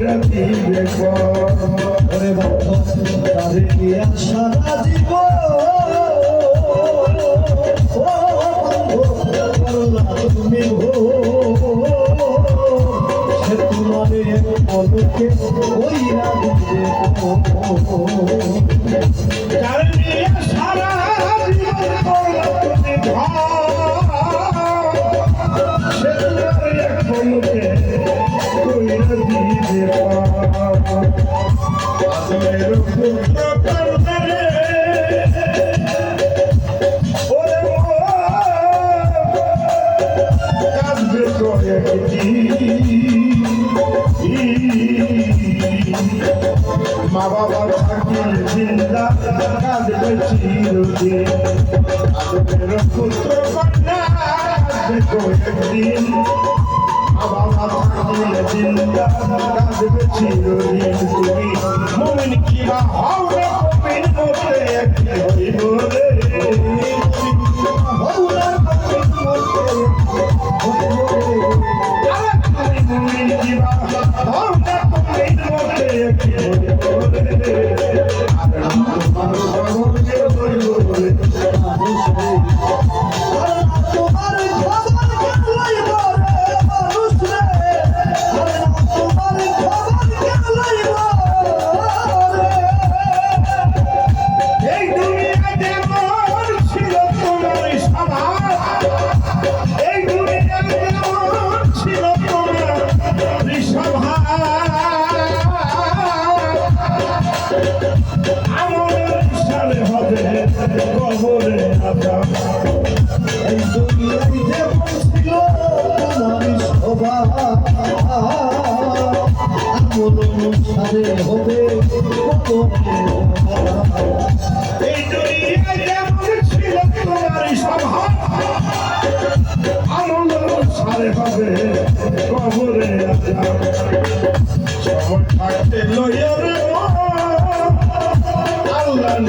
রাতি দেখব ওরে ভক্ত তাদের কি আশা সারা জীবন করলাম তুমি ভাব মা বাবা থাকিল জিন্দা কাঁদবে চিরদিন আদরের পুত্র কন্যা কাঁদবে একদিন মমিন কিবা হবে কপিন করতে একটি হইব রে আমলের সালে হবে কবরে আদাম এই দুনিয়াতে পৌঁছিল তোমার শোভা আমল অনুসারে হবে কবরে এই দুনিয়াতে পৌঁছিল তোমার শোভা আমল অনুসারে হবে কবরে আদাম সময় থাকতে লইয়া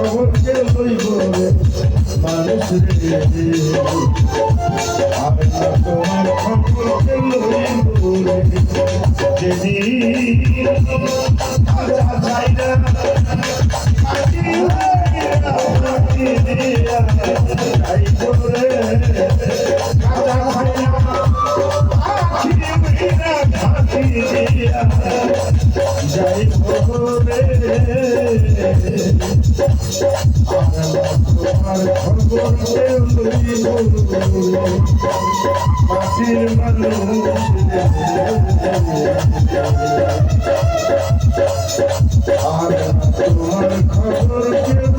খবরকে লইব মানুষ। আর তোমার খবরকে লইব মাটির আর তোমার খবর কেউ